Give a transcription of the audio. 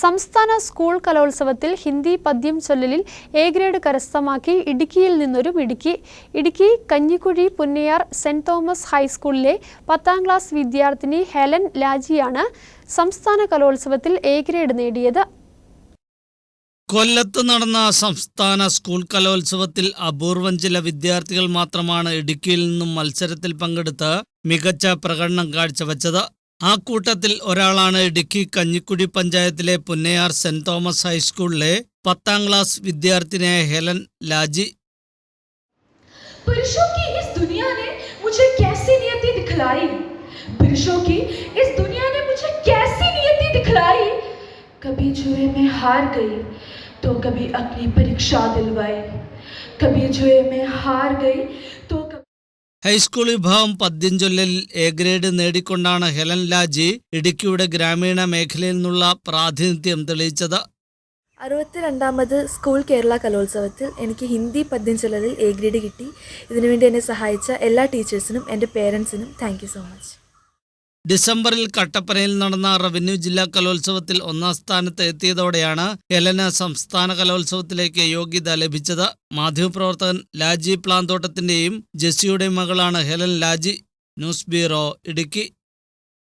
സംസ്ഥാന സ്കൂൾ കലോത്സവത്തിൽ ഹിന്ദി പദ്യം ചൊല്ലലിൽ എ ഗ്രേഡ് കരസ്ഥമാക്കി ഇടുക്കിയിൽ നിന്നൊരു മിടുക്കി ഇടുക്കി കഞ്ഞിക്കുഴി പുന്നയാർ സെന്റ് തോമസ് ഹൈസ്കൂളിലെ പത്താം ക്ലാസ് വിദ്യാർത്ഥിനി ഹെലൻ ലാജിയാണ് സംസ്ഥാന കലോത്സവത്തിൽ എ ഗ്രേഡ് നേടിയത്. കൊല്ലത്ത് നടന്ന സംസ്ഥാന സ്കൂൾ കലോത്സവത്തിൽ അപൂർവം ചില വിദ്യാർത്ഥികൾ മാത്രമാണ് ഇടുക്കിയിൽ നിന്നും മത്സരത്തിൽ പങ്കെടുത്ത് മികച്ച പ്രകടനം കാഴ്ചവെച്ചത്. ആ കൂട്ടത്തിൽ ഒരാളാണ് ഇടുക്കി കഞ്ഞിക്കുടി പഞ്ചായത്തിലെ പുന്നയാർ സെന്റ് തോമസ് ഹൈസ്കൂളിലെ പത്താം ക്ലാസ് വിദ്യാർത്ഥിനിയായ ഹെലൻ ലാജി पुरुषों की इस दुनिया ने मुझे कैसी नियति दिखलाई पुरुषों की इस दुनिया ने मुझे कैसी नियति दिखलाई कभी जुए में हार गई तो कभी अपनी परीक्षा दिलवाई कभी जुए में हार गई तो कभी ഹൈസ്കൂൾ വിഭാഗം പദ്യം ചൊല്ലലിൽ എ ഗ്രേഡ് നേടിക്കൊണ്ടാണ് ഹെലൻ ലാജി ഇടുക്കിയുടെ ഗ്രാമീണ മേഖലയിൽ നിന്നുള്ള പ്രാതിനിധ്യം തെളിയിച്ചത്. അറുപത്തിരണ്ടാമത് സ്കൂൾ കേരള കലോത്സവത്തിൽ എനിക്ക് ഹിന്ദി പദ്യം ചൊല്ലലിൽ എ ഗ്രേഡ് കിട്ടി. ഇതിനുവേണ്ടി എന്നെ സഹായിച്ച എല്ലാ ടീച്ചേഴ്സിനും എന്റെ പേരൻസിനും താങ്ക് സോ മച്ച്. ഡിസംബറിൽ കട്ടപ്പനയിൽ നടന്ന റവന്യൂ ജില്ലാ കലോത്സവത്തിൽ ഒന്നാം സ്ഥാനത്ത് എത്തിയതോടെയാണ് എലന സംസ്ഥാന കലോത്സവത്തിലേക്ക് യോഗ്യത ലഭിച്ചത്. മാധ്യമപ്രവർത്തകൻ ലാജി പ്ലാന്തോട്ടത്തിന്റെയും ജെസ്സിയുടെയും മകളാണ് Helen Laji. News bureau Idukki.